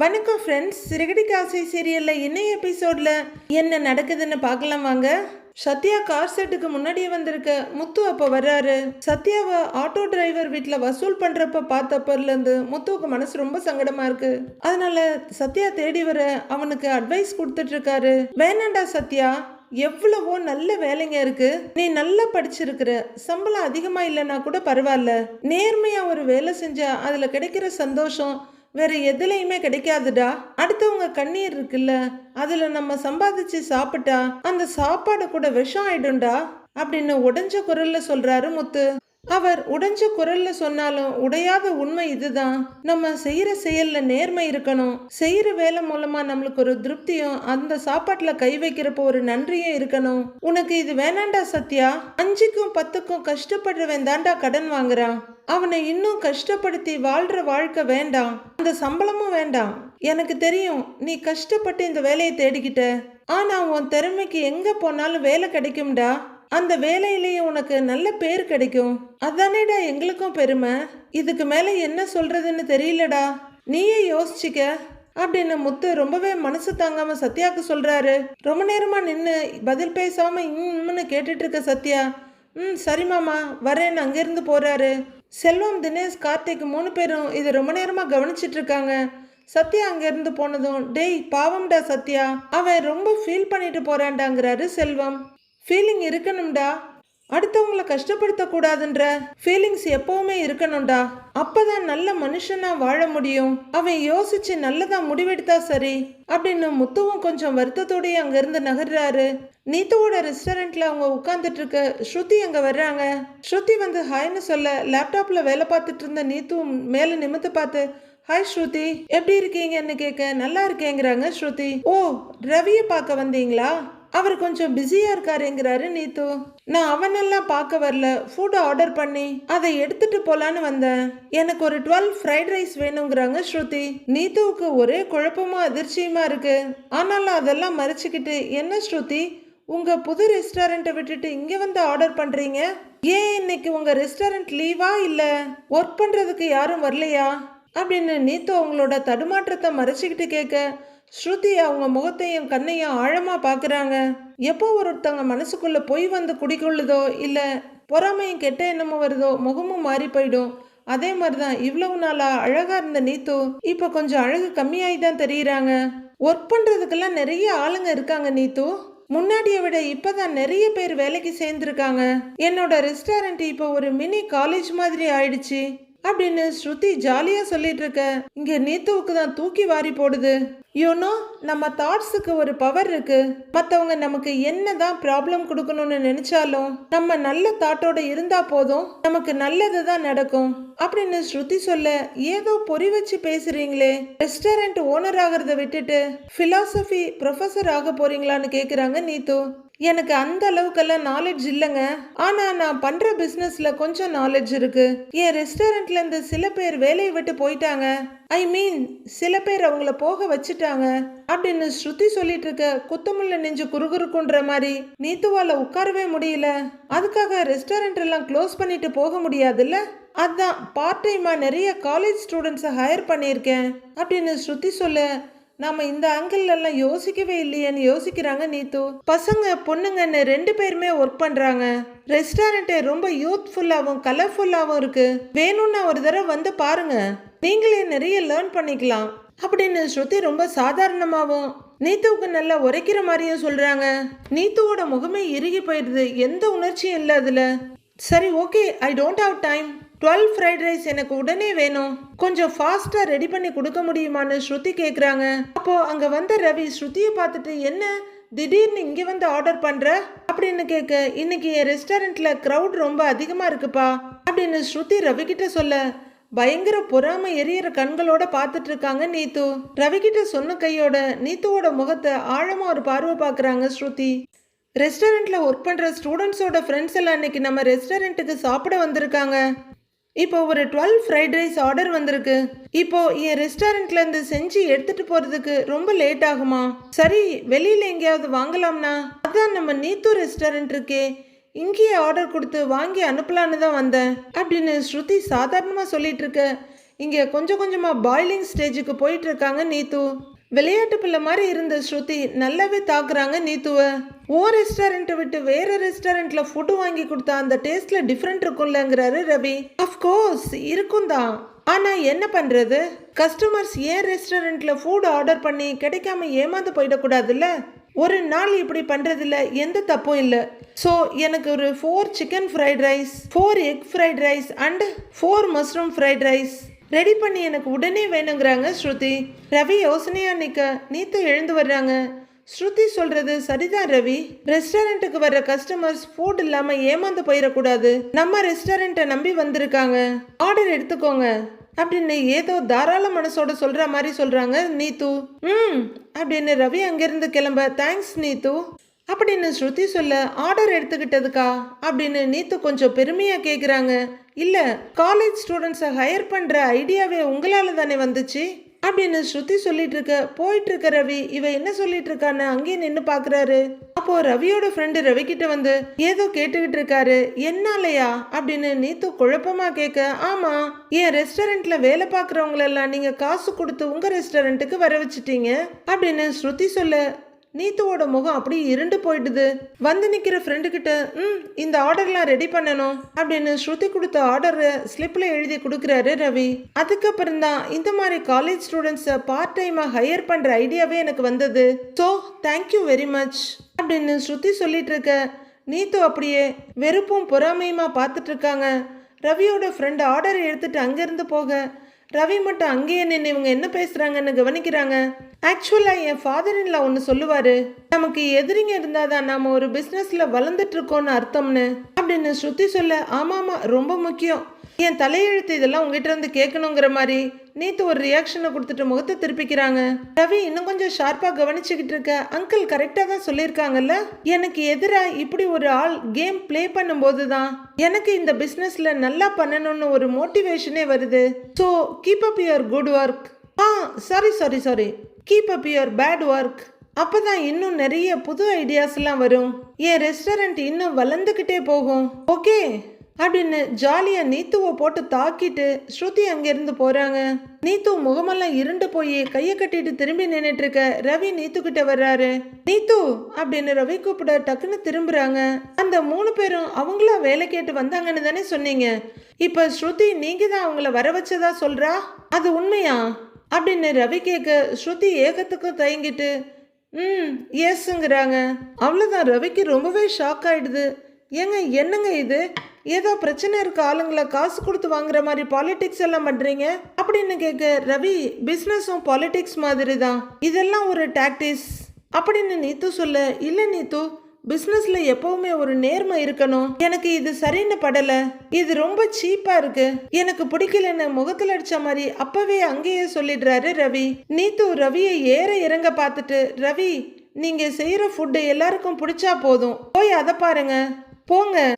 வணக்கம் ஃப்ரெண்ட்ஸ் சிறுகடி காசை சீரியலில் இன்னைய எபிசோட்ல என்ன நடக்குதுன்னு பார்க்கலாம் வாங்க. சத்யா கார் செட்டுக்கு முன்னாடியே வந்திருக்க. முத்து அப்போ வர்றாரு. சத்யாவை ஆட்டோ டிரைவர் வீட்டில் வசூல் பண்ணுறப்ப பார்த்தப்பர்லேருந்து முத்துவுக்கு மனசு ரொம்ப சங்கடமாக இருக்கு. அதனால சத்யா தேடி வர அவனுக்கு அட்வைஸ் கொடுத்துட்டு இருக்காரு. வேணாண்டா சத்யா எவ்வளவோ நல்ல வேலைங்க இருக்கு. நீ நல்லா படிச்சிருக்கிற. சம்பளம் அதிகமா இல்லைன்னா கூட பரவாயில்ல. நேர்மையா ஒரு வேலை செஞ்சா அதுல கிடைக்கிற சந்தோஷம் வேற எதுலையுமே கிடைக்காதுடா. அடுத்தவங்க கண்ணீர் இருக்குல்ல அதில் நம்ம சம்பாதிச்சு சாப்பிட்டா அந்த சாப்பாடு கூட விஷம் ஆயிடும்டா அப்படின்னு உடஞ்ச குரல்ல சொல்றாரு முத்து. அவர் உடைஞ்ச குரல்ல சொன்னாலும் உடையாத உண்மை இதுதான். நம்ம செய்யற செயல்ல நேர்மை இருக்கணும். செய்யற வேலை மூலமா நம்மளுக்கு ஒரு திருப்தியும் அந்த சாப்பாட்டுல கை வைக்கிறப்போ ஒரு நன்றியும் இருக்கணும். உனக்கு இது வேணாண்டா சத்யா? அஞ்சுக்கும் பத்துக்கும் கஷ்டப்படுறவன் தாண்டா கடன் வாங்குறான். அவனை இன்னும் கஷ்டப்படுத்தி வாழ்ற வாழ்க்கை வேண்டாம். அந்த சம்பளமும் வேண்டாம். எனக்கு தெரியும் நீ கஷ்டப்பட்டு இந்த வேலையை தேடிக்கிட்ட. ஆனா உன் திறமைக்கு எங்க போனாலும் வேலை கிடைக்கும்டா. அந்த வேலையிலேயே உனக்கு நல்ல பேர் கிடைக்கும். அதானேடா எங்களுக்கும் பெருமை. இதுக்கு மேல என்ன சொல்றதுன்னு தெரியலடா. நீயே யோசிச்சுக்க. அப்படின்னு முத்து ரொம்பவே மனசு தாங்காம சத்யாக்கு சொல்றாரு. ரொம்ப நேரமா நின்று பதில் பேசாம இம்னு கேட்டுட்டு இருக்க சத்யா. ம் சரி மாமா வரேன்னு அங்கேருந்து போறாரு. செல்வம் தினேஷ் கார்த்திக் மூணு பேரும் இது ரொம்ப நேரமா கவனிச்சிட்டு இருக்காங்க. சத்யா அங்கேருந்து போனதும் டேய் பாவம்டா சத்யா. அவன் ரொம்ப ஃபீல் பண்ணிட்டு போறான்டாங்கிறாரு செல்வம். ஃபீலிங் இருக்கணும்டா. அடுத்தவங்களை கஷ்டப்படுத்த கூடாதுன்ற ஃபீலிங்ஸ் எப்பவுமே இருக்கணும்டா. அப்பதான் நல்ல மனுஷனா வாழ முடியும். அவன் யோசிச்சு நல்லதா முடிவெடுத்தா சரி. அப்படின்னு முத்துவும் கொஞ்சம் வருத்தத்தோடய அங்கிருந்து நகர்றாரு. நீத்துவோட ரெஸ்டாரண்ட்ல அவங்க உட்காந்துட்டு இருக்க ஸ்ருதி அங்க வர்றாங்க? ஸ்ருதி வந்து ஹாய்னு சொல்ல லேப்டாப்ல வேலை பார்த்துட்டு இருந்த நீத்துவும் மேல நிமித்து பார்த்து ஹாய் ஸ்ருதி எப்படி இருக்கீங்கன்னு கேட்க நல்லா இருக்கேங்கிறாங்க ஸ்ருதி. ஓ ரவியை பார்க்க வந்தீங்களா? அவர் கொஞ்சம் பிஸியாக இருக்காருங்கிறாரு நீத்து. நான் அவனெல்லாம் பார்க்க வரல. ஃபுட் ஆர்டர் பண்ணி அதை எடுத்துட்டு போலான்னு வந்தேன். எனக்கு ஒரு டுவெல் ஃப்ரைட் ரைஸ் வேணுங்கிறாங்க ஸ்ருதி. நீத்துவுக்கு ஒரே குழப்பமா அதிர்ச்சியுமா இருக்கு. ஆனாலும் அதெல்லாம் மறைச்சிக்கிட்டு என்ன ஸ்ருதி? உங்க புது ரெஸ்டாரண்ட்டை விட்டுட்டு இங்கே வந்து ஆர்டர் பண்றீங்க? ஏன் இன்னைக்கு உங்க ரெஸ்டாரண்ட் லீவா இல்ல? ஒர்க் பண்றதுக்கு யாரும் வரலையா? அப்படின்னு நீத்து அவங்களோட தடுமாற்றத்தை மறைச்சிக்கிட்டு கேட்க ஸ்ருதி அவங்க முகத்தையும் கண்ணையும் ஆழமா பார்க்கறாங்க எப்போ ஒருத்தவங்க மனசுக்குள்ள பொய் வந்து குடிக்கொள்ளுதோ இல்ல பொறாமையும் கெட்ட எண்ணமும் வருதோ முகமும் மாறி போயிடும். அதே மாதிரிதான் இவ்வளவு நாளா அழகா இருந்த நீத்து இப்ப கொஞ்சம் அழகு கம்மியாகி தான் தெரியுறாங்க. ஒர்க் பண்றதுக்கெல்லாம் நிறைய ஆளுங்க இருக்காங்க நீத்து. முன்னாடியை விட இப்பதான் நிறைய பேர் வேலைக்கு சேர்ந்துருக்காங்க. என்னோட ரெஸ்டாரண்ட் இப்போ ஒரு மினி காலேஜ் மாதிரி ஆயிடுச்சு. அப்படின்னு ஸ்ருதி ஜாலியா சொல்லிட்டு இருக்க. இங்க நீத்துவுக்கு தான் தூக்கி வாரி போடுது. யூனோ நம்ம தாட்ஸுக்கு ஒரு பவர் இருக்கு. மற்றவங்க நமக்கு என்ன தான் ப்ராப்ளம் கொடுக்கணும்னு நினைச்சாலும் நம்ம நல்ல தாட்டோட இருந்தா போதும் நமக்கு நல்லது தான் நடக்கும். அப்படின்னு ஸ்ருதி சொல்ல ஏதோ பொறி வச்சு பேசுறீங்களே ரெஸ்டாரண்ட் ஓனர் ஆகிறத விட்டுட்டு பிலாசபி ப்ரொஃபஸர் ஆக போறீங்களான்னு கேக்குறாங்க நீத்து. எனக்கு அந்த அளவுக்கெல்லாம் நாலேஜ் இல்லைங்க. ஆனால் நான் பண்ணுற பிஸ்னஸில் கொஞ்சம் நாலேஜ் இருக்குது என் ரெஸ்டாரண்ட்லேருந்து சில பேர் வேலையை விட்டு போயிட்டாங்க. ஐ மீன் சில பேர் அவங்கள போக வச்சுட்டாங்க. அப்படின்னு ஸ்ருதி சொல்லிட்டு இருக்க குத்தமுள்ள நெஞ்சு குறுகுறுக்குன்ற மாதிரி நீத்துவால உட்காரவே முடியல. அதுக்காக ரெஸ்டாரண்ட் எல்லாம் க்ளோஸ் பண்ணிட்டு போக முடியாதுல்ல? அதான் பார்ட் டைமா நிறைய காலேஜ் ஸ்டூடெண்ட்ஸை ஹையர் பண்ணியிருக்கேன். அப்படின்னு ஸ்ருதி சொல்ல நாம இந்த ஆங்கிள் யோசிக்கவே இல்லையேன்னு யோசிக்கிறாங்க நீத்து. பசங்க பொண்ணுங்கன்னு ரெண்டு பேருமே ஒர்க் பண்றாங்க. ரெஸ்டாரண்ட்டே ரொம்ப யூத்ஃபுல்லாகவும் கலர்ஃபுல்லாகவும் இருக்கு. வேணும்னா ஒரு தடவை வந்து பாருங்க. நீங்களே நிறைய லேர்ன் பண்ணிக்கலாம். அப்படின்னு ஸ்ருதி ரொம்ப சாதாரணமாகவும் நீத்துவுக்கு நல்லா உரைக்கிற மாதிரியும் சொல்றாங்க. நீத்துவோட முகமே இறுகி போயிடுது. எந்த உணர்ச்சியும் இல்லை அதில். சரி okay I don't have time dwell fried rice எனக்கு உடனே வேணும். கொஞ்சம் ஃபாஸ்ட்டாக ரெடி பண்ணி கொடுக்க முடியுமான்னு ஸ்ருதி கேட்குறாங்க அப்போ அங்கே வந்த ரவி ஸ்ருதியை பார்த்துட்டு என்ன? திடீர்னு இங்கே வந்து ஆர்டர் பண்ணுற அப்படின்னு கேட்க இன்னைக்கு என் ரெஸ்டாரண்ட்டில் க்ரௌட் ரொம்ப அதிகமாக இருக்குப்பா. அப்படின்னு ஸ்ருதி ரவி கிட்ட சொல்ல பயங்கர பொறாம எரியற கண்களோட பார்த்துட்டு இருக்காங்க நீத்து. ரவி கிட்ட சொன்ன கையோட நீத்துவோட முகத்தை ஆழமா ஒரு பார்வை பார்க்குறாங்க ஸ்ருதி. ரெஸ்டாரண்ட்ல ஒர்க் பண்ற ஸ்டூடெண்ட்ஸோட ஃப்ரெண்ட்ஸ் எல்லாம் இன்னைக்கு நம்ம ரெஸ்டாரண்ட்டுக்கு சாப்பிட வந்திருக்காங்க. இப்போ ஒரு டுவெல் ஃப்ரைட் ரைஸ் ஆர்டர் வந்திருக்கு. இப்போ என் ரெஸ்டாரண்ட்ல இருந்து செஞ்சு எடுத்துட்டு போறதுக்கு ரொம்ப லேட் ஆகுமா? சரி வெளியில எங்கேயாவது வாங்கலாம்னா? அதான் நம்ம நீத்து ரெஸ்டாரண்ட் இருக்கே. இங்கேயே ஆர்டர் கொடுத்து வாங்கி அனுப்பலான்னு தான் வந்தேன் அப்படின்னு ஸ்ருதி சாதாரணமாக சொல்லிட்டு இருக்க. இங்கே கொஞ்சம் கொஞ்சமாக பாய்லிங் ஸ்டேஜுக்கு போயிட்டு இருக்காங்க நீத்து. விளையாட்டு பிள்ளை மாதிரி இருந்த ஸ்ருதி நல்லாவே தாக்குறாங்க நீத்துவ. ஓ ரெஸ்டாரண்ட்டை விட்டு வேற ரெஸ்டாரண்ட்ல ஃபுட்டு வாங்கி கொடுத்தா அந்த டேஸ்ட்ல டிஃப்ரெண்ட் இருக்கும்லங்கிறாரு ரவி. அஃப்கோர்ஸ் இருக்கும் தான். ஆனா என்ன பண்றது? கஸ்டமர்ஸ் ஏன் ரெஸ்டாரண்ட்ல ஃபுட் ஆர்டர் பண்ணி கிடைக்காம ஏமாந்து போயிடக்கூடாதுல்ல? ஒரு நாள் இப்படி பண்றதுல எந்த தப்பும் இல்லை. ஸோ எனக்கு ஒரு four chicken fried rice four egg fried rice and four mushroom fried rice ready பண்ணி எனக்கு உடனே வேணுங்கிறாங்க ஸ்ருதி. ரவி யோசனையாக நிற்க நீத்து எழுந்து வர்றாங்க. ஸ்ருதி சொல்றது சரிதான் ரவி. ரெஸ்டாரண்ட்டுக்கு வர்ற கஸ்டமர்ஸ் ஃபுட் இல்லாமல் ஏமாந்து போயிடக்கூடாது. நம்ம ரெஸ்டாரண்ட்டை நம்பி வந்திருக்காங்க. ஆர்டர் எடுத்துக்கோங்க. அப்படின்னு ஏதோ தாராள மனசோட சொல்ற மாதிரி சொல்றாங்க நீத்து. ம் அப்படின்னு ரவி அங்கிருந்து கிளம்ப. தேங்க்ஸ் நீத்து. அப்படின்னு ஸ்ருதி சொல்ல ஆர்டர் எடுத்துக்கிட்டதுக்கா? அப்படின்னு நீத்து கொஞ்சம் பெருமையாக கேட்குறாங்க இல்லை காலேஜ் ஸ்டூடெண்ட்ஸை ஹையர் பண்ணுற ஐடியாவே உங்களால் தானே வந்துச்சு? அப்படின்னு ஸ்ருதி சொல்லிட்டு இருக்க போயிட்டு இருக்க ரவி இவ என்ன சொல்லிட்டு இருக்கான்னு அங்கேயே நின்று பாக்குறாரு. அப்போ ரவியோட ஃப்ரெண்டு ரவி கிட்ட வந்து ஏதோ கேட்டுக்கிட்டு இருக்காரு என்னாலயா? அப்படின்னு நீத்து குழப்பமா கேட்க ஆமா என் ரெஸ்டாரண்ட்ல வேலை பார்க்குறவங்களெல்லாம் நீங்க காசு கொடுத்து உங்க ரெஸ்டாரண்ட்டுக்கு வர வச்சிட்டீங்க? அப்படின்னு ஸ்ருதி சொல்ல நீத்துவோட முகம் அப்படியே இருண்டு போயிடுது வந்து நிற்கிற ஃப்ரெண்டு கிட்ட ம் இந்த ஆர்டர்லாம் ரெடி பண்ணணும் அப்படின்னு ஸ்ருதி கொடுத்த ஆர்டரை ஸ்லிப்பில் எழுதி கொடுக்குறாரு ரவி. அதுக்கப்புறம் தான் இந்த மாதிரி காலேஜ் ஸ்டூடெண்ட்ஸை பார்ட் டைமாக ஹையர் பண்ணுற ஐடியாவே எனக்கு வந்தது. ஸோ தேங்க்யூ வெரி மச் அப்படின்னு ஸ்ருதி சொல்லிட்டு இருக்க நீத்து அப்படியே வெறுப்பும் பொறாமையுமா பார்த்துட்டு இருக்காங்க. ரவியோட ஃப்ரெண்டு ஆர்டர் எடுத்துட்டு அங்கேருந்து போக ரவி மட்டும் அங்கேயே நின்று இவங்க என்ன பேசுறாங்கன்னு கவனிக்கிறாங்க. ஆக்சுவலா என் ஃபாதர் இன்ல ஒன்று சொல்லுவாரு நமக்கு எதிரிங்க இருந்தாதான் நாம ஒரு பிசினஸ்ல வளர்ந்துட்டு இருக்கோம்னு அர்த்தம்னு. அப்படின்னு ஸ்ருதி சொல்ல ஆமாம் ஆமாம் ரொம்ப முக்கியம். என் தலையெழுத்து இதெல்லாம் உங்ககிட்ட இருந்து கேட்கணுங்கிற மாதிரி நேத்து ஒரு ரியாக்ஷனை கொடுத்துட்டு முகத்தை திருப்பிக்கிறாங்க. ரவி இன்னும் கொஞ்சம் ஷார்ப்பா கவனிச்சுக்கிட்டு இருக்க. அங்கிள் கரெக்டா தான் சொல்லியிருக்காங்கல்ல? எனக்கு எதிராக இப்படி ஒரு ஆள் கேம் ப்ளே பண்ணும்போது தான் எனக்கு இந்த பிஸ்னஸில் நல்லா பண்ணணும்னு ஒரு மோட்டிவேஷனே வருது. So keep up your good work ah sorry sorry sorry keep up your bad work அப்பதான் இன்னும் நிறைய புது ஐடியாஸ்லாம் வரும். என் ரெஸ்டாரண்ட் இன்னும் வளர்ந்துக்கிட்டே போகும். ஓகே அப்படின்னு ஜாலியாக நீத்துவை போட்டு தாக்கிட்டு ஸ்ருதி அங்கேருந்து போகிறாங்க நீத்து முகமெல்லாம் இருண்டு போய் கையை கட்டிட்டு திரும்பி நின்றுட்டு இருக்க ரவி நீத்து கிட்ட வர்றாரு. நீத்து! அப்படின்னு ரவி கூப்பிட டக்குன்னு திரும்புறாங்க. அந்த மூணு பேரும் அவங்களா வேலை கேட்டு வந்தாங்கன்னு தானே சொன்னீங்க. இப்போ ஸ்ருதி நீங்க தான் அவங்கள வர வச்சதா சொல்றா? அது உண்மையா? அப்படின்னு ரவி கேட்க ஸ்ருதி ஏகத்துக்கும் தயங்கிட்டு ம் எஸ்ங்கிறாங்க அவ்வளோதான் ரவிக்கு ரொம்பவே ஷாக் ஆயிடுது. ஏங்க என்னங்க இது? ஏதோ பிரச்சனை இருக்க ஆளுங்களை காசு கொடுத்து வாங்குற மாதிரி பாலிடிக்ஸ் எல்லாம் பண்றீங்க? அப்படின்னு கேட்க ரவி பிஸ்னஸும் பாலிடிக்ஸ் மாதிரி தான் இதெல்லாம் ஒரு டாக்டிஸ் அப்படின்னு நீத்து சொல்ல இல்லை நீத்து பிஸ்னஸ்ல எப்பவுமே ஒரு நேர்மை இருக்கணும். எனக்கு இது சரின்னு படல. இது ரொம்ப சீப்பா இருக்கு. எனக்கு பிடிக்கலன்னு முகத்துல அடிச்ச மாதிரி அப்பவே அங்கேயே சொல்லிடுறாரு ரவி. நீத்து ரவியை ஏற இறங்க பார்த்துட்டு ரவி நீங்க செய்யற ஃபுட்டு எல்லாருக்கும் பிடிச்சா போதும். போய் அதை பாருங்க. போங்க.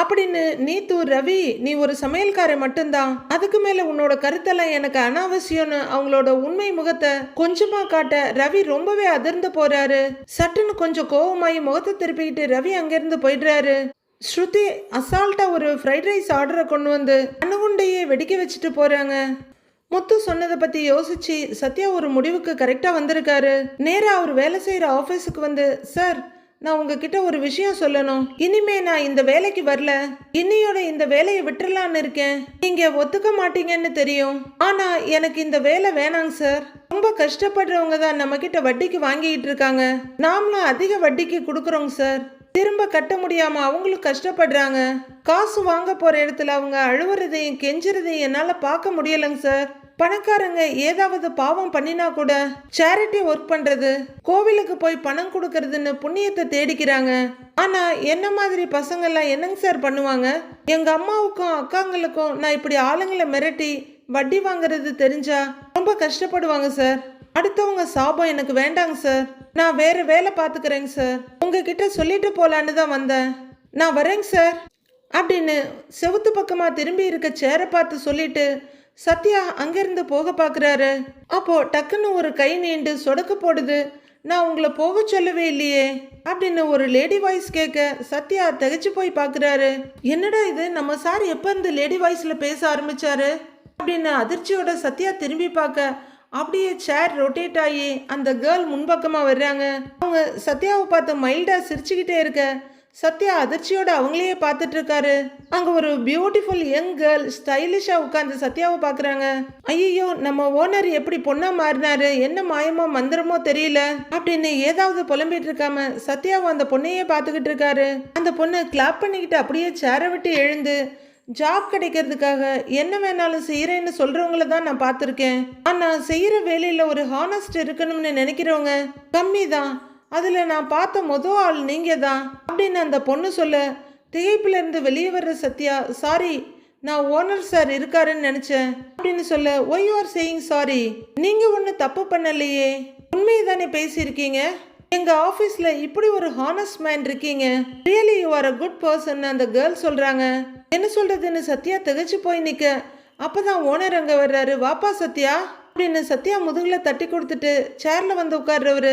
அப்படின்னு நீத்து ரவி நீ ஒரு சமையல்காரன் மட்டும்தான் அதுக்கு மேல உன்னோட கருத்தெல்லாம் எனக்கு அனாவசியம்னு அவங்களோட உண்மை முகத்தை கொஞ்சமா காட்ட ரவி ரொம்பவே அதிர்ந்து போறாரு. சட்டுன்னு கொஞ்சம் கோவமாயி முகத்தை திருப்பிக்கிட்டு ரவி அங்கிருந்து போயிடுறாரு. ஸ்ருதி அசால்ட்டா ஒரு ஃப்ரைட் ரைஸ் ஆர்டரை கொண்டு வந்து அணுகுண்டையே வெடிக்க வச்சுட்டு போறாங்க. முத்து சொன்னதை பத்தி யோசிச்சு சத்யா ஒரு முடிவுக்கு கரெக்டா வந்திருக்காரு. நேரா அவர் வேலை செய்யற ஆபீஸுக்கு வந்து சார் நான் உங்ககிட்ட ஒரு விஷயம் சொல்லணும். இனிமே நான் இந்த வேலைக்கு வரல. இன்னியோட இந்த வேலையை விட்டுறலான்னு இருக்கேன். நீங்க ஒத்துக்க மாட்டீங்கன்னு தெரியும். ஆனா எனக்கு இந்த வேலை வேணாங்க சார். ரொம்ப கஷ்டப்படுறவங்க தான் நம்ம கிட்ட வட்டிக்கு வாங்கிட்டு இருக்காங்க. நாமளும் அதிக வட்டிக்கு கொடுக்குறோங்க சார். திரும்ப கட்ட முடியாம அவங்களும் கஷ்டப்படுறாங்க. காசு வாங்க போற இடத்துல அவங்க அழுவுறதையும் கெஞ்சுறதையும் என்னால பார்க்க முடியலங்க சார். பணக்காரங்க ஏதாவது பாவம் பண்ணினா கூட சேரிட்டி ஒர்க் பண்றது கோவிலுக்கு போய் பணம் கொடுக்கறதுன்னு புண்ணியத்தை தேடிக்கிறாங்க. ஆனா என்ன மாதிரி பசங்கெல்லாம் என்னங்க சார் பண்ணுவாங்க? எங்க அம்மாவுக்கும் அக்காங்களுக்கும் நான் இப்படி ஆளுங்களை மிரட்டி வட்டி வாங்குறது தெரிஞ்சா ரொம்ப கஷ்டப்படுவாங்க சார் அடுத்தவங்க சாபம் எனக்கு வேண்டாங்க சார் நான் வேற வேலை பார்த்துக்கிறேங்க சார் உங்ககிட்ட சொல்லிட்டு போலான்னு தான் வந்தேன். நான் வரேங்க சார் அப்படின்னு செவுத்து பக்கமா திரும்பி இருக்க சேரை பார்த்து சொல்லிட்டு சத்யா அங்கிருந்து போக பார்க்குறாரு அப்போ டக்குன்னு ஒரு கை நீண்டு சொடக்க போடுது. நான் உங்களை போக சொல்லவே இல்லையே அப்படின்னு ஒரு லேடி வாய்ஸ் கேட்க சத்யா தகச்சு போய் பார்க்குறாரு என்னடா இது? நம்ம சார் எப்போ இருந்து லேடி வாய்ஸில் பேச ஆரம்பிச்சாரு? அப்படின்னு அதிர்ச்சியோட சத்யா திரும்பி பார்க்க அப்படியே சேர் ரொட்டேட் ஆகி அந்த கேர்ள் முன்பக்கமாக வர்றாங்க. அவங்க சத்யாவை பார்த்து மைல்டாக சிரிச்சுக்கிட்டே இருக்க சத்யா அதிர்ச்சியோட அவங்களையே பார்த்துட்டு இருக்காரு அங்க ஒரு பியூட்டிஃபுல் யங் கேர்ள் ஸ்டைலிஷா உட்காந்து சத்யாவை பாக்குறாங்க ஐயோ நம்ம ஓனர் எப்படி பொண்ணா மாறினாரு? என்ன மாயமோ மந்திரமோ தெரியல. அப்படின்னு ஏதாவது புலம்பிட்டு இருக்காம சத்யாவும் அந்த பொண்ணையே பார்த்துக்கிட்டு இருக்காரு அந்த பொண்ணு கிளாப் பண்ணிக்கிட்டு அப்படியே சேரை விட்டு எழுந்து ஜாப் கிடைக்கிறதுக்காக என்ன வேணாலும் செய்யறேன்னு சொல்றவங்கள தான் நான் பார்த்துருக்கேன். ஆனா செய்யற வேலையில ஒரு ஹானஸ்ட் இருக்கணும்னு நினைக்கிறவங்க கம்மி தான் அதில் நான் பார்த்த மொதல் ஆள் நீங்கள் தான் அப்படின்னு அந்த பொண்ணு சொல்ல திகைப்பிலேருந்து வெளியே வர்ற சத்யா சாரி நான் ஓனர் சார் இருக்காருன்னு நினச்சேன் அப்படின்னு சொல்ல why you are saying sorry நீங்கள் ஒன்றும் தப்பு பண்ணலையே உண்மையை தானே பேசியிருக்கீங்க? எங்கள் ஆஃபீஸில் இப்படி ஒரு ஹானஸ்ட் மேன் இருக்கீங்க. Really you are a good person அந்த கேர்ள் சொல்கிறாங்க என்ன சொல்கிறதுன்னு சத்யா திகச்சு போய் நிற்க அப்போ தான் ஓனர் அங்கே வர்றாரு. வாப்பா சத்யா அப்படின்னு சத்யா முதுகில் தட்டி கொடுத்துட்டு சேரில் வந்து உட்கார்றவர்.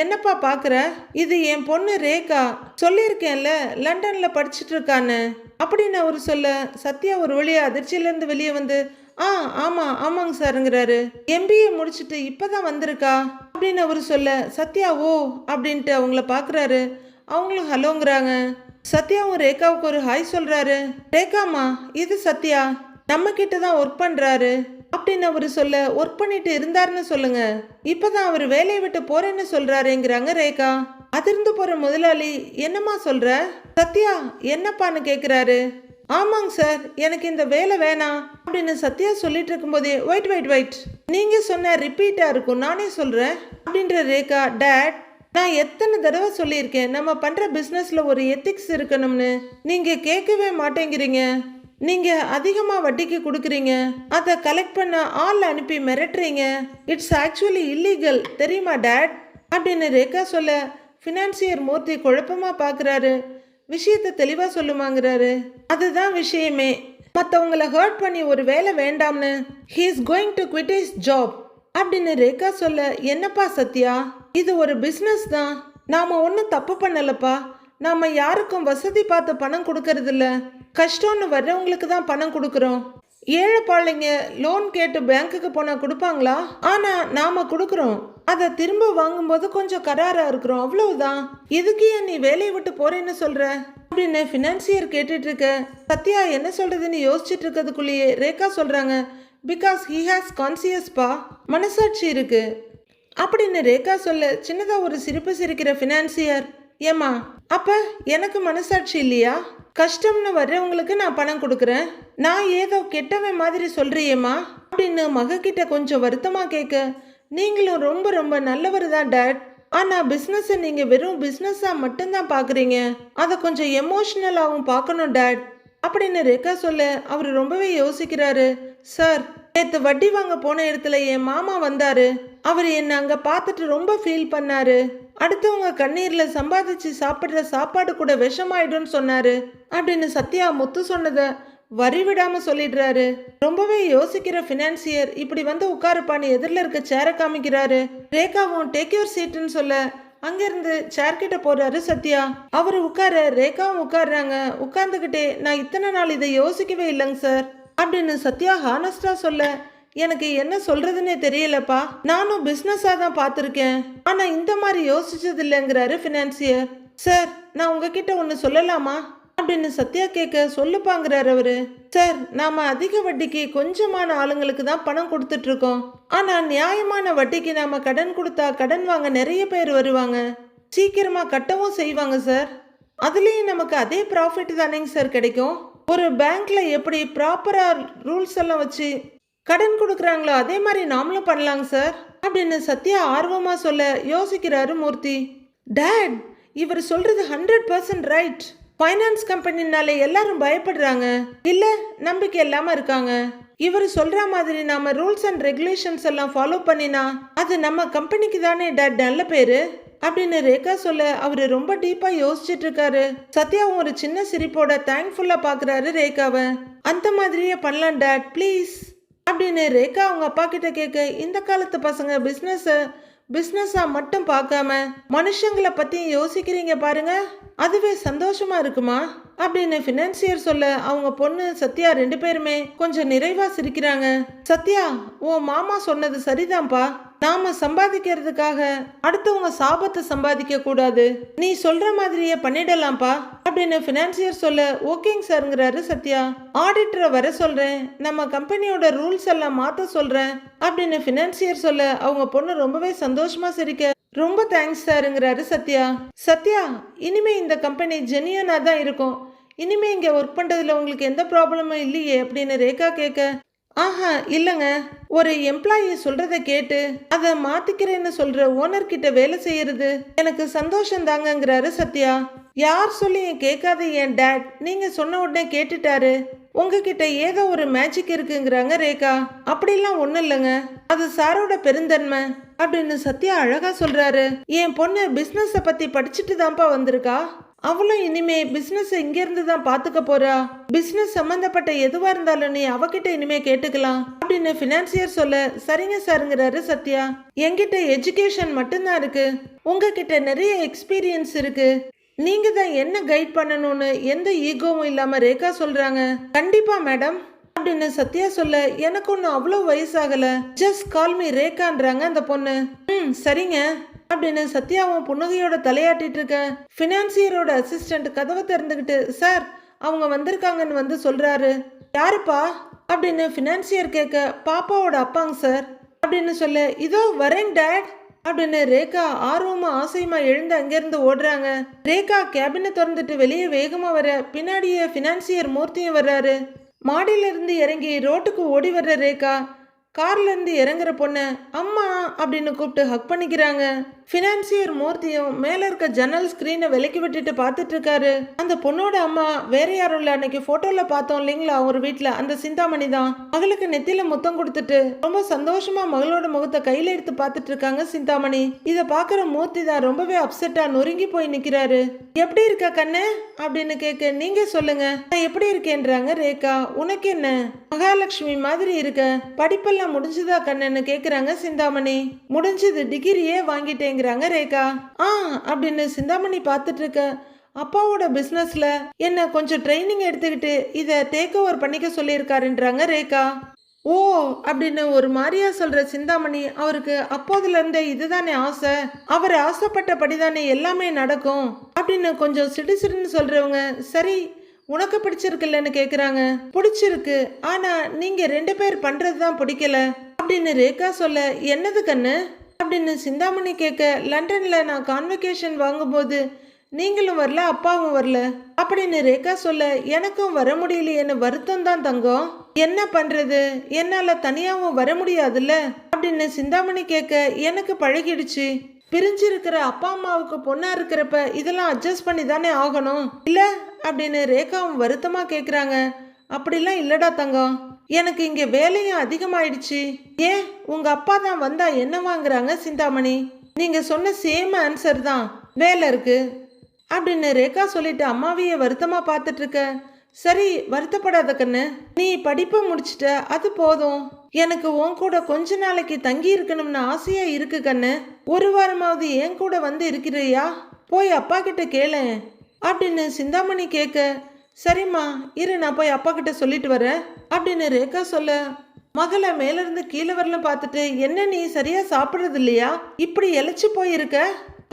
என்னப்பா பார்க்குற இது என் பொண்ணு ரேகா. சொல்லியிருக்கேன்ல லண்டனில் படிச்சுட்டு இருக்கான்னு அப்படின்னு அவர் சொல்ல சத்யா ஒரு வழியாக அதிர்ச்சியிலேருந்து வெளியே வந்து ஆ ஆமாம் ஆமாங்க சாருங்கிறாரு. எம்பிஏ முடிச்சுட்டு இப்போ தான் வந்திருக்கா? அப்படின்னு அவர் சொல்ல சத்யா ஓ அப்படின்ட்டு அவங்கள பார்க்குறாரு அவங்களும் ஹலோங்கிறாங்க. சத்யாவும் ரேகாவுக்கு ஒரு ஹாய் சொல்கிறாரு ரேகாமா இது சத்யா. நம்ம கிட்ட தான் ஒர்க் பண்ணுறாரு அப்படின்னு அவர் சொல்ல ஒர்க் பண்ணிட்டு இருந்தாருன்னு சொல்லுங்க. இப்பதான் அவர் வேலையை விட்டு போறேன்னு சொல்றாருங்கிறாங்க ரேகா. அதிர்ந்து போற முதலாளி என்னம்மா சொல்ற? சத்யா என்னப்பான்னு கேக்குறாரு. ஆமாங்க சார் எனக்கு இந்த வேலை வேணாம் அப்படின்னு சத்யா சொல்லிட்டு இருக்கும்போதே ஒயிட் ஒயிட் ஒயிட் நீங்க சொன்ன ரிப்பீட்டா இருக்கும் நானே சொல்றேன் அப்படின்ற ரேகா டேட் நான் எத்தனை தடவை சொல்லியிருக்கேன் நம்ம பண்ற பிசினஸ்ல ஒரு எத்திக்ஸ் இருக்கணும்னு. நீங்க கேட்கவே மாட்டேங்கிறீங்க. நீங்கள் அதிகமாக வட்டிக்கு கொடுக்குறீங்க. அதை கலெக்ட் பண்ண ஆள் அனுப்பி மிரட்டுறீங்க. இட்ஸ் ஆக்சுவலி இல்லீகல் தெரியுமா டேட் அப்படின்னு ரேகா சொல்ல ஃபினான்சியர் மூர்த்தி குழப்பமாக பார்க்குறாரு விஷயத்தை தெளிவாக சொல்லுமாங்கிறாரு. அதுதான் விஷயமே. மற்றவங்கள ஹர்ட் பண்ணி ஒரு வேலை வேண்டாம்னு. He is going to quit his job அப்படின்னு ரேகா சொல்ல என்னப்பா சத்யா? இது ஒரு பிஸ்னஸ் தான். நாம் ஒன்றும் தப்பு பண்ணலப்பா. நாம யாருக்கும் வசதி பார்த்து பணம் கொடுக்கறதில்ல. கஷ்டம்னு வர்றவங்களுக்கு தான் பணம் கொடுக்குறோம். ஏழை பாழைங்க லோன் கேட்டு பேங்க்குக்கு போனால் கொடுப்பாங்களா? ஆனால் நாம் கொடுக்குறோம். அதை திரும்ப வாங்கும்போது கொஞ்சம் கராராக இருக்கிறோம். அவ்வளவுதான். எதுக்கு ஏன் நீ வேலையை விட்டு போறேன்னு சொல்கிற அப்படின்னு ஃபினான்சியர் கேட்டுட்டு இருக்க. சத்யா என்ன சொல்கிறதுன்னு யோசிச்சுட்டு இருக்கிறதுக்குள்ளேயே ரேகா சொல்கிறாங்க பிகாஸ் ஹீ ஹாஸ் கான்சியஸ்பா மனசாட்சி இருக்கு. அப்படின்னு ரேகா சொல்ல சின்னதாக ஒரு சிரிப்பு சிரிக்கிற ஃபினான்சியர் ஏமா அப்ப எனக்கு மனசாட்சி இல்லையா? கஷ்டம்னு வர்றவங்களுக்கு நான் பணம் கொடுக்குறேன். நான் ஏதோ கெட்டவன் மாதிரி சொல்றியேம்மா. அப்படின்னு மகக்கிட்ட கொஞ்சம் வருத்தமா கேட்க நீங்களும் ரொம்ப ரொம்ப நல்லவர் தான் டேட். ஆனா பிஸ்னஸை நீங்க வெறும் பிஸ்னஸா மட்டும்தான் பாக்குறீங்க. அதை கொஞ்சம் எமோஷனலாகவும் பார்க்கணும் டேட். அப்படின்னு ரேகா சொல்ல அவர் ரொம்பவே யோசிக்கிறாரு. சார் நேற்று வட்டி வாங்க போன இடத்துல என் மாமா வந்தாரு. அவர் என்னை அங்க பார்த்துட்டு ரொம்ப ஃபீல் பண்ணாரு. அடுத்தவங்க கண்ணீர்ல சம்பாதிச்சு சாப்பிடுற சாப்பாடு கூட விஷமாயிடும்னு சொன்னாரு. அப்படின்னு சத்யா முத்து சொன்னதை வரி விடாம சொல்லிடுறாரு. ரொம்பவே யோசிக்கிற ஃபினான்சியர் இப்படி வந்து உட்காருப்பான்னு எதிரில் இருக்க சேரை காமிக்கிறாரு. ரேகாவும் டேக் யூர் சீட்டுன்னு சொல்ல அங்கிருந்து சேர்கிட்ட போறாரு சத்யா. அவர் உட்கார ரேகாவும் உட்காடுறாங்க உட்கார்ந்துக்கிட்டே நான் இத்தனை நாள் இதை யோசிக்கவே இல்லைங்க சார். அப்படின்னு சத்யா ஹானஸ்டா சொல்ல எனக்கு என்ன சொல்றதுன்னே தெரியலப்பா. நானும் பிஸ்னஸாக தான் பார்த்துருக்கேன். ஆனால் இந்த மாதிரி யோசிச்சது இல்லைங்கிறாரு ஃபினான்சியர் சார் நான் உங்ககிட்ட ஒன்று சொல்லலாமா? அப்படின்னு சத்யா கேட்க சொல்லுப்பாங்கிறார் அவரு. சார் நாம அதிக வட்டிக்கு கொஞ்சமான ஆளுங்களுக்கு தான் பணம் கொடுத்துட்டு இருக்கோம் ஆனா நியாயமான வட்டிக்கு நாம கடன் கொடுத்தா கடன் வாங்க நிறைய பேர் வருவாங்க. சீக்கிரமா கட்டவும் செய்வாங்க சார் அதுலேயும் நமக்கு அதே ப்ராஃபிட் தானேங்க சார் கிடைக்கும். ஒரு பேங்க்ல எப்படி ப்ராப்பரா ரூல்ஸ் எல்லாம் வச்சு கடன் கொடுக்குறாங்களோ அதே மாதிரி நாமளும் பண்ணலாங்க சார் அப்படின்னு சத்யா ஆர்வமா சொல்ல யோசிக்கிறாரு மூர்த்தி. டேட் இவர் சொல்றது ஹண்ட்ரட் பர்சன்ட் ரைட் ஃபைனான்ஸ் கம்பெனினால எல்லாரும் பயப்படுறாங்க. இல்ல நம்பிக்கை இல்லாம இருக்காங்க. இவர் சொல்ற மாதிரி நாம ரூல்ஸ் அண்ட் ரெகுலேஷன்ஸ் எல்லாம் ஃபாலோ பண்ணினா அது நம்ம கம்பெனிக்கு தானே டேட் நல்ல பேரு? அப்படின்னு ரேகா சொல்ல அவர் ரொம்ப டீப்பா யோசிச்சுட்டு இருக்காரு. சத்யாவும் ஒரு சின்ன சிரிப்போட தேங்க்ஃபுல்லா பாக்குறாரு ரேகாவை. அந்த மாதிரியே பண்ணலாம் டேட் ப்ளீஸ் அப்படின்னு ரேகா அவங்க அப்பா கிட்ட கேட்க இந்த காலத்து பசங்க பிஸ்னஸை பிஸ்னஸா மட்டும் பார்க்காம மனுஷங்களை பத்தி யோசிக்கிறீங்க பாருங்க. அதுவே சந்தோஷமா இருக்குமா? அப்படின்னு ஃபினான்சியர் சொல்ல அவங்க பொண்ணு சத்யா ரெண்டு பேருமே கொஞ்சம் நிறைவா சிரிக்கிறாங்க. சத்யா உன் மாமா சொன்னது சரிதான்ப்பா. நாம சம்பாதிக்கிறதுக்காக அடுத்தவங்க சாபத்தை சம்பாதிக்க கூடாது நீ சொல்ற மாதிரியே பண்ணிடலாம்ப்பா. அப்படின்னு ஃபினான்சியர் சொல்ல ஓகேங்க சார்ங்கிறாரு சத்யா. ஆடிட்டரை வர சொல்கிறேன் நம்ம கம்பெனியோட ரூல்ஸ் எல்லாம் மாற்ற சொல்கிறேன் அப்படின்னு ஃபினான்சியர் சொல்ல அவங்க பொண்ணு ரொம்பவே சந்தோஷமாக சிரிக்க ரொம்ப தேங்க்ஸ் சாருங்கிறாரு சத்யா. சத்யா இனிமே இந்த கம்பெனி ஜெனியனாக தான் இருக்கும். இனிமே இங்கே ஒர்க் பண்ணுறதுல உங்களுக்கு எந்த ப்ராப்ளமும் இல்லையே அப்படின்னு ரேகா கேட்க ஆஹா இல்லைங்க. ஒரு எம்ப்ளாயி சொல்கிறத கேட்டு அதை மாற்றிக்கிறேன்னு சொல்கிற ஓனர்கிட்ட வேலை செய்யறது எனக்கு சந்தோஷம் தாங்கங்கிறாரு சத்யா. யார் சொல்லி கேட்காத என் டேட் நீங்க சொன்ன உடனே கேட்டுட்டாரு. உங்ககிட்ட ஏதோ ஒரு மேஜிக் இருக்குங்கிறாங்க ரேகா. அப்படிலாம் ஒன்றும் இல்லைங்க. அது சாரோட பெருந்தன்மை அப்படின்னு சத்யா அழகா சொல்றாரு. என் பொண்ணு பிஸ்னஸை பத்தி படிச்சுட்டு தான்ப்பா வந்திருக்கா. அவளும் இனிமே பிஸ்னஸை இங்கேருந்து தான் பார்த்துக்க போறா. பிஸ்னஸ் சம்மந்தப்பட்ட எதுவா இருந்தாலும் நீ அவகிட்ட இனிமே கேட்டுக்கலாம் அப்படின்னு ஃபினான்சியர் சொல்ல சரிங்க சாருங்கிறாரு சத்யா. என்கிட்ட எஜுகேஷன் மட்டும்தான் இருக்கு. உங்ககிட்ட நிறைய எக்ஸ்பீரியன்ஸ் இருக்கு. நீங்கள் தான் என்ன கைட் பண்ணணும்னு எந்த ஈகோவும் இல்லாமல் ரேகா சொல்கிறாங்க கண்டிப்பா மேடம் அப்படின்னு சத்யா சொல்ல எனக்கு ஒன்றும் அவ்வளோ வயசாகல. ஜஸ்ட் கால் மீ ரேகான்றாங்க அந்த பொண்ணு. ம் சரிங்க. அப்படின்னு சத்யாவும் புன்னகையோட தலையாட்டிட்டு இருக்க. ஃபினான்சியரோட அசிஸ்டன்ட் கதவை திறந்துக்கிட்டு சார் அவங்க வந்திருக்காங்கன்னு வந்து சொல்கிறாரு யாருப்பா? அப்படின்னு ஃபினான்சியர் கேட்க பாப்பாவோட அப்பாங்க சார் அப்படின்னு சொல்ல இதோ வரேன் டேட் அப்படின்னு ரேகா ஆர்வமா ஆசையுமா எழுந்து அங்கிருந்து ஓடுறாங்க. ரேகா கேபினை திறந்துட்டு வெளியே வேகமா வர பின்னாடியே ஃபினான்சியர் மூர்த்தியும் வர்றாரு. மாடியில இருந்து இறங்கி ரோட்டுக்கு ஓடி வர்ற ரேகா கார்ல இருந்து இறங்குற பொண்ணை அம்மா அப்படின்னு கூப்பிட்டு ஹக் பண்ணிக்கிறாங்க. ஃபினான்சியர் மூர்த்தியும் மேலே இருக்க ஜன்னல் ஸ்க்ரீனை விலக்கி விட்டுட்டு பார்த்துட்டு இருக்காரு. அந்த பொண்ணோட அம்மா வேற யாரும் இல்லை அன்னைக்கு ஃபோட்டோவில் பார்த்தோம் இல்லைங்களா ஒரு வீட்டில் அந்த சிந்தாமணி தான். மகளுக்கு நெத்தியில் முத்தம் கொடுத்துட்டு ரொம்ப சந்தோஷமா மகளோட முகத்தை கையில் எடுத்து பார்த்துட்டு இருக்காங்க சிந்தாமணி. இதை பார்க்குற மூர்த்தி தான் ரொம்பவே அப்செட்டாக நொறுங்கி போய் நிற்கிறாரு எப்படி இருக்க கண்ணு? அப்படின்னு கேட்க நீங்க சொல்லுங்க. நான் எப்படி இருக்கேன்றாங்க ரேகா உனக்கு என்ன? மகாலட்சுமி மாதிரி இருக்க படிப்பெல்லாம் முடிஞ்சுதா கண்ணுன்னு கேக்குறாங்க சிந்தாமணி. முடிஞ்சது டிகிரியே அப்படிங்கிறாங்க ரேகா. ஆ அப்படின்னு சிந்தாமணி பார்த்துட்டு இருக்க அப்பாவோட பிஸ்னஸ்ல என்ன கொஞ்சம் ட்ரைனிங் எடுத்துக்கிட்டு இதை டேக் ஓவர் பண்ணிக்க சொல்லியிருக்காருன்றாங்க ரேகா. ஓ அப்படின்னு ஒரு மாதிரியா சொல்ற சிந்தாமணி அவருக்கு அப்போதுல இருந்தே இதுதானே ஆசை. அவர் ஆசைப்பட்டபடி தானே எல்லாமே நடக்கும். அப்படின்னு கொஞ்சம் சிடு சிடுன்னு சொல்றவங்க சரி உனக்கு பிடிச்சிருக்குல்லன்னு கேக்குறாங்க. பிடிச்சிருக்கு ஆனா நீங்க ரெண்டு பேர் பண்ணுறது தான் பிடிக்கல அப்படின்னு ரேகா சொல்ல என்னது கண்ணு? அப்படின்னு சிந்தாமணி கேட்க லண்டனில் நான் கான்வெகேஷன் வாங்கும்போது நீங்களும் வரல அப்பாவும் வரல? அப்படின்னு ரேகா சொல்ல எனக்கும் வர முடியலையேன்னு வருத்தம் தான் தங்கம். என்ன பண்றது? என்னால தனியாவும் வர முடியாதுல்ல? அப்படின்னு சிந்தாமணி கேட்க எனக்கு பழகிடுச்சு. பிரிஞ்சிருக்கிற அப்பா அம்மாவுக்கு பொண்ணா இருக்கிறப்ப இதெல்லாம் அட்ஜஸ்ட் பண்ணி தானே ஆகணும்? இல்ல அப்படின்னு ரேகாவும் வருத்தமா கேக்குறாங்க. அப்படிலாம் இல்லடா தங்கம். எனக்கு இங்கே வேலையும் அதிகமாயிடுச்சு. ஏன்? உங்க அப்பா தான் வந்தா என்ன வாங்குறாங்க சிந்தாமணி? நீங்க சொன்ன சேம் ஆன்சர் தான். வேலை இருக்கு. அப்படின்னு ரேகா சொல்லிட்டு அம்மாவையே வருத்தமா பார்த்துட்டு இருக்க சரி வருத்தப்படாத கண்ணு நீ படிப்பை முடிச்சிட்ட அது போதும். எனக்கு உன் கூட கொஞ்ச நாளைக்கு தங்கி இருக்கணும்னு ஆசையா இருக்கு கண்ணு. ஒரு வாரமாவது என் கூட வந்து இருக்கிறியா? போய் அப்பா கிட்ட கேளேன் அப்படின்னு சிந்தாமணி கேட்க சரிம்மா இரு நான் போய் அப்பா கிட்ட சொல்லிட்டு வரேன். அப்படின்னு ரேகா சொல்ல மகளை மேலிருந்து கீழே வரல பார்த்துட்டு என்ன நீ சரியா சாப்பிட்றது இல்லையா? இப்படி இழைச்சி போயிருக்க?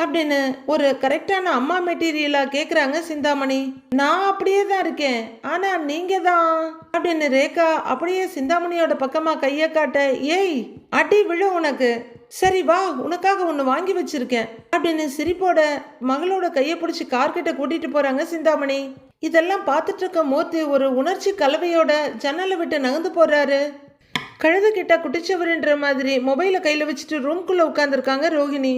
அப்படின்னு ஒரு கரெக்டான அம்மா மெட்டீரியலா கேக்குறாங்க சிந்தாமணி. நான் அப்படியே தான் இருக்கேன். ஆனா நீங்க தான். அப்படின்னு ரேகா அப்படியே சிந்தாமணியோட பக்கமா கைய காட்ட ஏய் அடி விழு உனக்கு. சரி வா உனக்காக ஒன்று வாங்கி வச்சிருக்கேன். அப்படின்னு சிரிப்போட மகளோட கையை பிடிச்சி கார்கிட்ட கூட்டிட்டு போறாங்க சிந்தாமணி. இதெல்லாம் பார்த்துட்டு இருக்க மூர்த்தி ஒரு உணர்ச்சி கலவையோட ஜன்னலை விட்டு நகர்ந்து போறாரு. கழுது கிட்ட குட்டிச்சவருன்ற மாதிரி மொபைலை கையில் வச்சுட்டு ரூம்குள்ளே உட்காந்துருக்காங்க ரோஹிணி.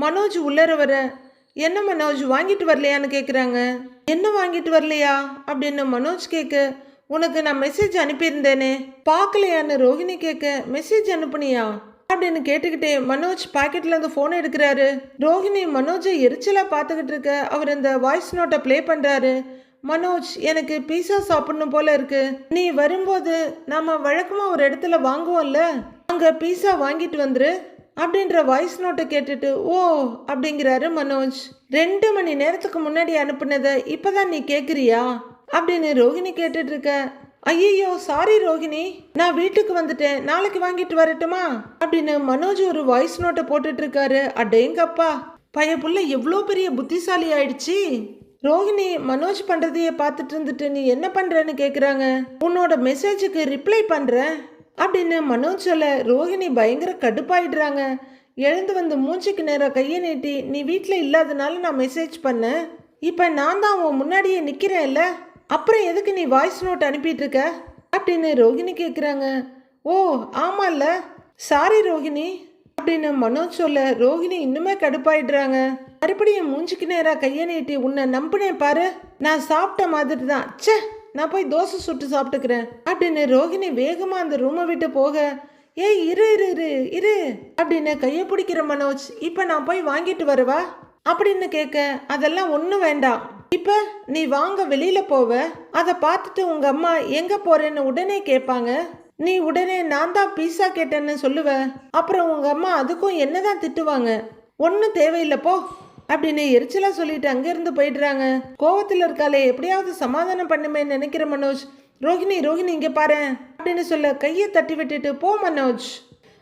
மனோஜ் உள்ளர வர என்ன மனோஜ் வாங்கிட்டு வரலையான்னு கேட்குறாங்க என்ன வாங்கிட்டு வரலையா? அப்படின்னு மனோஜ் கேட்க உனக்கு நான் மெசேஜ் அனுப்பியிருந்தேனே. பார்க்கலையான்னு ரோஹிணி கேட்க மெசேஜ் அனுப்புனியா? அப்படின்னு கேட்டுக்கிட்டே மனோஜ் பாக்கெட்ல இருந்து ஃபோன் எடுக்கிறாரு. ரோஹிணி மனோஜை எரிச்சலா பார்த்துக்கிட்டு இருக்க அவர் இந்த வாய்ஸ் நோட்டை ப்ளே பண்றாரு. மனோஜ் எனக்கு பீஸா சாப்பிடணும் போல இருக்கு. நீ வரும்போது நாம வழக்கமா ஒரு இடத்துல வாங்குவோம்ல? அங்க பீஸா வாங்கிட்டு வந்துரு அப்படின்ற வாய்ஸ் நோட்டை கேட்டுட்டு ஓ அப்படிங்கிறாரு மனோஜ். ரெண்டு மணி நேரத்துக்கு முன்னாடி அனுப்புனதை இப்பதான் நீ கேட்குறியா அப்படின்னு ரோகிணி கேட்டுட்டு இருக்க. ஐயோ சாரி ரோஹிணி நான் வீட்டுக்கு வந்துட்டேன். நாளைக்கு வாங்கிட்டு வரட்டுமா? அப்படின்னு மனோஜ் ஒரு வாய்ஸ் நோட்டை போட்டுட்டு இருக்காரு. அடேங்கப்பா பையன் புள்ள எவ்வளோ பெரிய புத்திசாலி ஆயிடுச்சு. ரோகிணி மனோஜ் பண்றதையே பார்த்துட்டு இருந்துட்டு நீ என்ன பண்ணுறன்னு கேட்குறாங்க உன்னோட மெசேஜுக்கு ரிப்ளை பண்ணுறேன் அப்படின்னு மனோஜ் சொல்ல ரோஹிணி பயங்கர கடுப்பாயிடுறாங்க. எழுந்து வந்து மூஞ்சிக்கு நேராக கையை நீட்டி நீ வீட்டில் இல்லாதனால நான் மெசேஜ் பண்ணேன். இப்போ நான் தான் உன் முன்னாடியே நிற்கிறேன்ல அப்புறம் எதுக்கு நீ வாய்ஸ் நோட் அனுப்பிட்டு இருக்க? அப்படின்னு ரோஹிணி கேட்குறாங்க ஓ ஆமால்ல. சாரி ரோகிணி. அப்படின்னு மனோஜ் சொல்ல ரோகிணி இன்னுமே கடுப்பாயிடுறாங்க. மறுபடியும் மூஞ்சிக்கு நேராக கையை நீட்டி உன்னை நம்பினேன் பாரு. நான் சாப்பிட்ட மாதிரி தான் ச்சே நான் போய் தோசை சுட்டு சாப்பிட்டுக்கிறேன். அப்படின்னு ரோஹிணி வேகமாக அந்த ரூமை விட்டு போக ஏய் இரு இரு இரு இரு. அப்படின்னு கையை பிடிக்கிற மனோஜ் இப்போ நான் போய் வாங்கிட்டு வரவா? அப்படின்னு கேட்க அதெல்லாம் ஒன்றும் வேண்டாம். இப்போ நீ வாங்க வெளியில் போவ. அதை பார்த்துட்டு உங்கள் அம்மா எங்கே போகிறேன்னு உடனே கேட்பாங்க. நீ உடனே நான் தான் பீஸா கேட்டேன்னு சொல்லுவ. அப்புறம் உங்க அம்மா அதுக்கும் என்ன தான் திட்டுவாங்க? ஒன்றும் தேவையில்லை போ. அப்படின்னு எரிச்சலாக சொல்லிட்டு அங்கேருந்து போயிடுறாங்க. கோவத்தில் இருக்காளே எப்படியாவது சமாதானம் பண்ணுமே நினைக்கிற மனோஜ். ரோகிணி ரோஹிணி இங்கே பாரு. அப்படின்னு சொல்ல கையை தட்டி விட்டுட்டு போ மனோஜ்.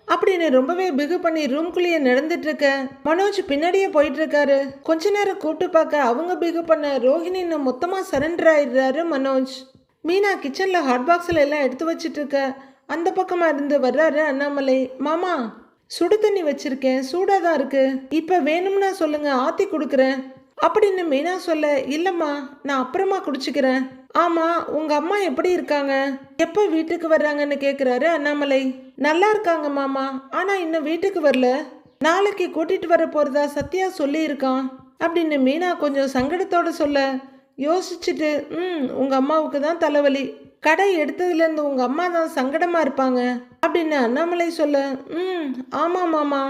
அப்படின்னு ரொம்பவே பிகு பண்ணி ரூம்குள்ளேயே நடந்துட்டு இருக்க மனோஜ் பின்னாடியே போயிட்டு இருக்காரு. கொஞ்ச நேரம் கூப்பிட்டு பார்க்க அவங்க பிகு பண்ண ரோஹிணின்னு மொத்தமாக சரண்டர் ஆயிடுறாரு மனோஜ். மீனா கிச்சனில் ஹாட் பாக்ஸில் எல்லாம் எடுத்து வச்சிட்ருக்க அந்த பக்கமாக இருந்து வர்றாரு அண்ணாமலை. மாமா சுடு தண்ணி வச்சிருக்கேன். சூடாக தான் இருக்குது இப்போ வேணும்னா சொல்லுங்கள் ஆற்றி கொடுக்குறேன். அப்படின்னு மீனா சொல்ல இல்லைம்மா நான் அப்புறமா குடிச்சுக்கிறேன். ஆமாம் உங்கள் அம்மா எப்படி இருக்காங்க? எப்போ வீட்டுக்கு வர்றாங்கன்னு கேட்குறாரு அண்ணாமலை. நல்லா இருக்காங்க மாமா ஆனால் இன்னும் வீட்டுக்கு வரல. நாளைக்கு கூட்டிட்டு வர போகிறதா சத்யா சொல்லியிருக்கான். அப்படின்னு மீனா கொஞ்சம் சங்கடத்தோடு சொல்ல யோசிச்சுட்டு ம் உங்கள் அம்மாவுக்கு தான் தலைவலி. கடை எடுத்ததுலேருந்து உங்கள் அம்மா தான் சங்கடமாக இருப்பாங்க. அப்படின்னு அண்ணாமலை சொல்ல ம் ஆமாம் மாமா.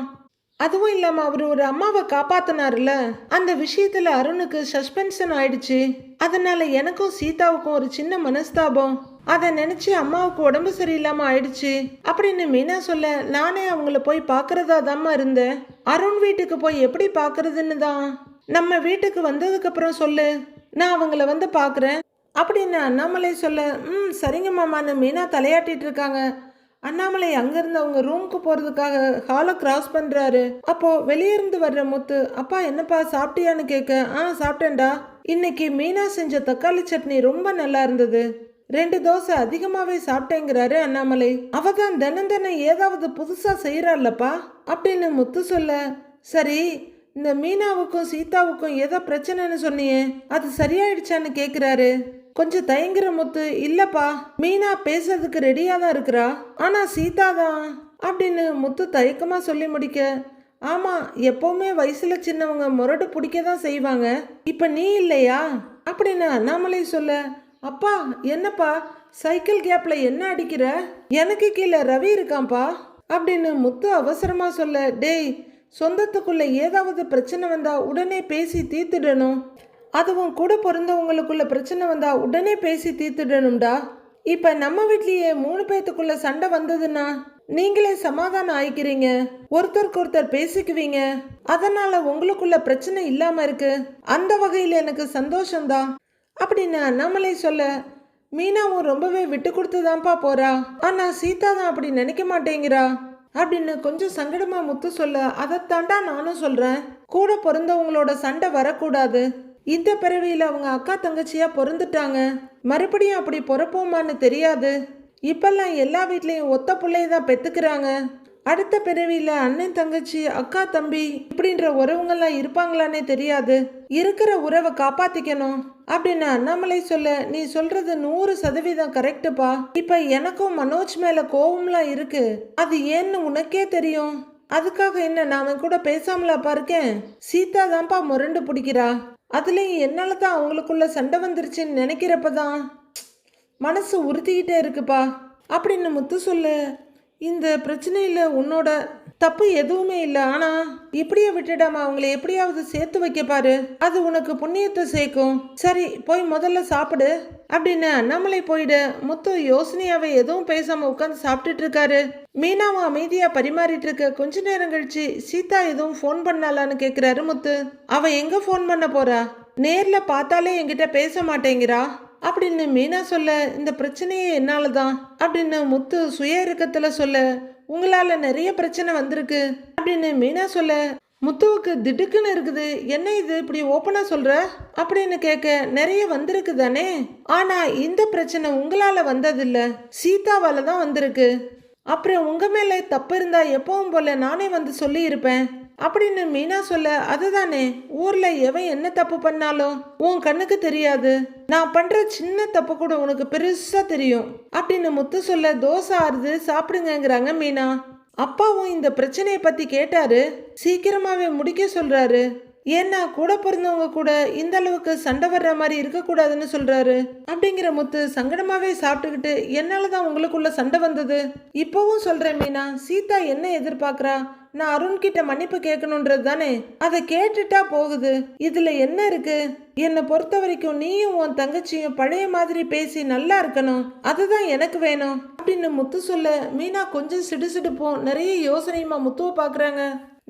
அதுவும் இல்லாமல் அவர் ஒரு அம்மாவை காப்பாத்தினார்ல அந்த விஷயத்துல அருணுக்கு சஸ்பென்ஷன் ஆயிடுச்சு. அதனால எனக்கும் சீதாவுக்கும் ஒரு சின்ன மனஸ்தாபம். அதை நினைச்சு அம்மாவுக்கு உடம்பு சரியில்லாம ஆயிடுச்சு. அப்படின்னு மீனா சொல்ல நானே அவங்கள போய் பார்க்கறதா தாம்மா இருந்தேன். அருண் வீட்டுக்கு போய் எப்படி பார்க்கறதுன்னு தான். நம்ம வீட்டுக்கு வந்ததுக்கப்புறம் சொல்லு. நான் அவங்கள வந்து பார்க்குறேன் அப்படின்னு அண்ணாமலை சொல்ல ம் சரிங்க மாமான்னு மீனா தலையாட்டிட்டு இருக்காங்க. அண்ணாமலை அங்கேருந்து அவங்க ரூமுக்கு போகிறதுக்காக ஹாலை கிராஸ் பண்ணுறாரு அப்போது வெளியிருந்து வர்ற முத்து அப்பா என்னப்பா சாப்பிட்டியான்னு கேட்க ஆ சாப்பிட்டேன்டா. இன்னைக்கு மீனா செஞ்ச தக்காளி சட்னி ரொம்ப நல்லா இருந்தது. ரெண்டு தோசை அதிகமாகவே சாப்பிட்டேங்கிறாரு அண்ணாமலை. அவ தான் தினம் தினம் ஏதாவது புதுசாக செய்கிறாள்லப்பா அப்படின்னு முத்து சொல்ல சரி இந்த மீனாவுக்கும் சீதாவுக்கும் ஏதோ பிரச்சனைன்னு சொன்னியே அது சரியாயிடுச்சான்னு கேட்குறாரு கொஞ்சம் தயங்குற முத்து இல்லப்பா மீனா பேசுறதுக்கு ரெடியாக தான் இருக்கிறா. ஆனா சீதா தான் அப்படின்னு முத்து தயக்கமாக சொல்லி முடிக்க ஆமாம் எப்போவுமே வயசில் சின்னவங்க முரட்டு பிடிக்க தான் செய்வாங்க. இப்போ நீ இல்லையா? அப்படின்னு அண்ணாமலை சொல்ல அப்பா என்னப்பா சைக்கிள் கேப்பில் என்ன அடிக்கிற? எனக்கு கீழே ரவி இருக்கான்ப்பா அப்படின்னு முத்து அவசரமாக சொல்ல டேய் சொந்தத்துக்குள்ளே ஏதாவது பிரச்சனை வந்தால் உடனே பேசி தீர்த்துடணும். அதுவும் கூட பிறந்தவங்களுக்குள்ள பிரச்சனை வந்தால் உடனே பேசி தீர்த்துடணும்டா. இப்போ நம்ம வீட்லேயே மூணு பேத்துக்குள்ள சண்டை வந்ததுன்னா நீங்களே சமாதானம் ஆயிக்கிறீங்க. ஒருத்தருக்கு ஒருத்தர் பேசிக்குவீங்க. அதனால உங்களுக்குள்ள பிரச்சனை இல்லாம இருக்கு. அந்த வகையில் எனக்கு சந்தோஷம்தான். அப்படின்னு அண்ணாமலை சொல்ல மீனாவும் ரொம்பவே விட்டு கொடுத்துதான்ப்பா போறா. ஆனா சீதா தான் அப்படி நினைக்க மாட்டேங்கிறா. அப்படின்னு கொஞ்சம் சங்கடமா முத்து சொல்ல அதைத்தாண்டா நானும் சொல்றேன். கூட பிறந்தவங்களோட சண்டை வரக்கூடாது. இந்த பிறவியில அவங்க அக்கா தங்கச்சியா பிறந்துட்டாங்க. மறுபடியும் அப்படி பிறப்போமான்னு தெரியாது. இப்பெல்லாம் எல்லா வீட்லேயும் ஒத்த பிள்ளைய தான் பெற்றுக்கிறாங்க அடுத்த பிறவியில் அண்ணன் தங்கச்சி அக்கா தம்பி இப்படின்ற உறவுங்கள்லாம் இருப்பாங்களானே தெரியாது. இருக்கிற உறவை காப்பாத்திக்கணும் அப்படின்னு அண்ணாமலை சொல்ல. நீ சொல்றது நூறு சதவீதம் கரெக்டுப்பா. இப்ப எனக்கும் மனோஜ் மேல கோவம்லாம் இருக்கு. அது ஏன்னு உனக்கே தெரியும். அதுக்காக என்ன நான் அவன் கூட பேசாமலாப்பா இருக்கேன்? சீதா தான்ப்பா முரண்டு பிடிக்கிறா. அதுலேயும் என்னால தான் அவங்களுக்குள்ள சண்டை வந்துருச்சுன்னு நினைக்கிறப்ப தான் மனசு உறுத்திக்கிட்டே இருக்குப்பா. அப்படின்னு முத்து சொல்லு. இந்த பிரச்சனையில் உன்னோட தப்பு எதுவுமே இல்லை. ஆனால் இப்படியே விட்டுடாமா அவங்கள எப்படியாவது சேர்த்து வைக்க பாரு. அது உனக்கு புண்ணியத்தை சேர்க்கும். சரி போய் முதல்ல சாப்பிடு. அப்படின்னு அண்ணாமலை போயிடு முத்து யோசனையாவே எதுவும் பேசாம உட்காந்து சாப்பிட்டுட்டு இருக்காரு. மீனாவும் அமைதியா பரிமாறிட்டு இருக்க கொஞ்ச நேரம் கழிச்சு சீதா எதுவும் ஃபோன் பண்ணாலான்னு கேக்குறாரு முத்து. அவ எங்க ஃபோன் பண்ண போறா? நேர்ல பார்த்தாலே என்கிட்ட பேச மாட்டேங்கிறா. அப்படின்னு மீனா சொல்ல இந்த பிரச்சனையே என்னால் தான் அப்படின்னு முத்து சுய இறுக்கத்துல சொல்ல உங்களால் நிறைய பிரச்சனை வந்திருக்கு. அப்படின்னு மீனா சொல்ல முத்துவுக்கு திடுக்குன்னு இருக்குது. என்ன இது? இப்படி ஓப்பனாக சொல்கிற அப்படின்னு கேட்க நிறைய வந்திருக்கு தானே? ஆனால் இந்த பிரச்சனை உங்களால் வந்ததில்ல. சீதாவால் தான் வந்திருக்கு. அப்புறம் உங்கள் மேலே தப்பு இருந்தால் எப்பவும் போல நானே வந்து சொல்லியிருப்பேன். அப்படின்னு மீனா சொல்ல அதுதானே ஊர்ல எவன் என்ன தப்பு பண்ணாலும் உன் கண்ணுக்கு தெரியாது. நான் பண்ற சின்ன தப்பு கூட உனக்கு பெருசா தெரியும் அப்படின்னு முத்து சொல்ல தோசை ஆறுது சாப்பிடுங்கங்கிறாங்க மீனா. அப்பாவும் இந்த பிரச்சனையை பத்தி கேட்டாரு. சீக்கிரமாவே முடிக்க சொல்றாரு. ஏன்னா கூட பிறந்தவங்க கூட இந்த அளவுக்கு சண்டை வர்ற மாதிரி இருக்கக்கூடாதுன்னு சொல்றாரு. அப்படிங்கிற முத்து சங்கடமாவே சாப்பிட்டுக்கிட்டு என்னால தான் உங்களுக்குள்ள சண்டை வந்தது? இப்போவும் சொல்றேன் மீனா சீதா என்ன எதிர்பார்க்குறா? நான் அருண் கிட்ட மன்னிப்பு கேட்கணுன்றது தானே? அதை கேட்டுட்டா போகுது. இதுல என்ன இருக்கு? என்னை பொறுத்த வரைக்கும் நீயும் உன் தங்கச்சியும் பழைய மாதிரி பேசி நல்லா இருக்கணும். அதுதான் எனக்கு வேணும். அப்படின்னு முத்து சொல்ல மீனா கொஞ்சம் சிடுசிடுப்போம் நிறைய யோசனையுமா முத்துவை பாக்குறாங்க.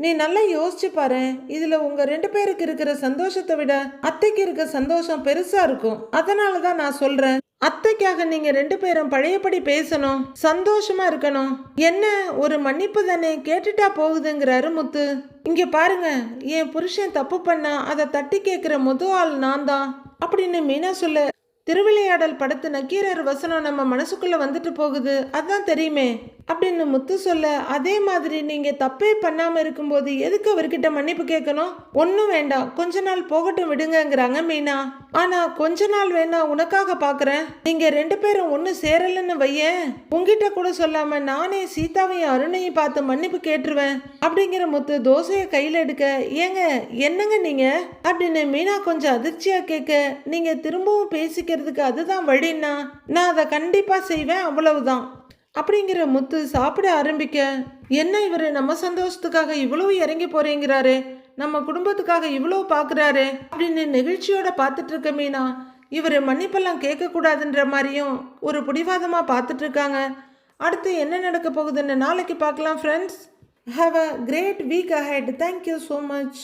நீ நல்லா யோசிச்சு பாரு. இதுல உங்க ரெண்டு பேருக்கு இருக்கிற சந்தோஷத்தை விட அத்தைக்கு இருக்க சந்தோஷம் பெருசா இருக்கும். அதனால தான் நான் சொல்றேன். அத்தைக்காக நீங்க ரெண்டு பேரும் பழையபடி பேசணும். சந்தோஷமா இருக்கணும். என்ன ஒரு மன்னிப்பு தானே கேட்டுட்டா போகுதுங்கிறாரு முத்து. இங்க பாருங்க என் புருஷன் தப்பு பண்ணா அதை தட்டி கேட்கிற முத ஆள் நான் தான். அப்படின்னு மீனா சொல்ல திருவிளையாடல் படத்து நக்கீரர் வசனம் நம்ம மனசுக்குள்ளே வந்துட்டு போகுது. அதான் தெரியுமே. அப்படின்னு முத்து சொல்ல அதே மாதிரி நீங்கள் தப்பே பண்ணாமல் இருக்கும்போது எதுக்கு அவர்கிட்ட மன்னிப்பு கேட்கணும்? ஒன்றும் வேண்டாம். கொஞ்ச நாள் போகட்டும் விடுங்கங்கிறாங்க மீனா. ஆனால் கொஞ்ச நாள் வேணா உனக்காக பார்க்குறேன் நீங்கள் ரெண்டு பேரும் ஒன்று சேரலன்னு வையேன். உங்ககிட்ட கூட சொல்லாமல் நானே சீதாவையும் அருணையும் பார்த்து மன்னிப்பு கேட்டுருவேன். அப்படிங்கிற முத்து தோசையை கையில் எடுக்க ஏங்க என்னங்க நீங்கள் அப்படின்னு மீனா கொஞ்சம் அதிர்ச்சியாக கேட்க நீங்கள் திரும்பவும் பேசிக்கிறதுக்கு அதுதான் வழின்னா நான் அதை கண்டிப்பாக செய்வேன் அவ்வளவுதான். அப்படிங்கிற முத்து சாப்பிட ஆரம்பிக்க என்ன இவர் நம்ம சந்தோஷத்துக்காக இவ்வளவு இறங்கி போறேங்கிறாரு நம்ம குடும்பத்துக்காக இவ்வளோ பார்க்குறாரு அப்படின்னு நெகிழ்ச்சியோட பார்த்துட்டு இருக்க மீனா இவர் மன்னிப்பெல்லாம் கேட்கக்கூடாதுன்ற மாதிரியும் ஒரு பிடிவாதமாக பார்த்துட்டு இருக்காங்க. அடுத்து என்ன நடக்க போகுதுன்னு நாளைக்கு பார்க்கலாம் friends have a great week ahead thank you so much